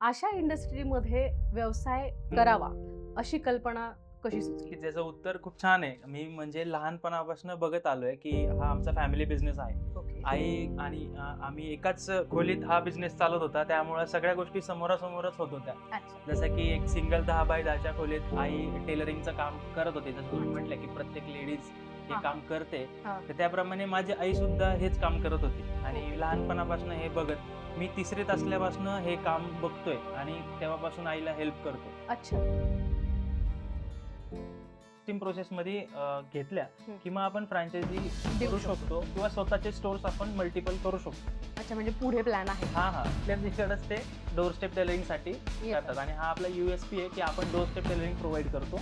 अशा इंडस्ट्रीमध्ये व्यवसाय करावा अशी कल्पना कशी सुचली? की ज्याचं उत्तर खूप छान आहे. मी म्हणजे लहानपणापासून बघत आलोय की हा आमचा फॅमिली बिझनेस आहे. आई आणि आम्ही एकाच खोलीत हा बिझनेस चालत होता. त्यामुळे सगळ्या गोष्टी समोरासमोरच होत होत्या. जसं की एक सिंगल दहा बाय दहाच्या खोलीत आई टेलरिंगचं काम करत होते. जसं तुम्ही म्हटलं की प्रत्येक लेडीज हे हा. काम करते हा. तर त्याप्रमाणे माझी आई सुद्धा हेच काम करत होती आणि लहानपणापासून हे बघत मी तिसरीत असल्यापासून हे काम बघतोय आणि तेव्हापासून आईला हेल्प करतो अच्छा प्रोसेस मध्ये अ, घेतल्या हम्म. किंवा आपण फ्रँचायझी देऊ करू शकतो. शकतो किंवा स्वतःचे स्टोर्स आपण मल्टिपल करू शकतो अच्छा म्हणजे पुढे प्लॅन आहे हा हा आपल्या तिकडच ते डोर स्टेप टेलरिंगसाठी येतं. करतात आणि हा आपला युएसपी आहे की आपण डोर स्टेप टेलरिंग प्रोव्हाइड करतो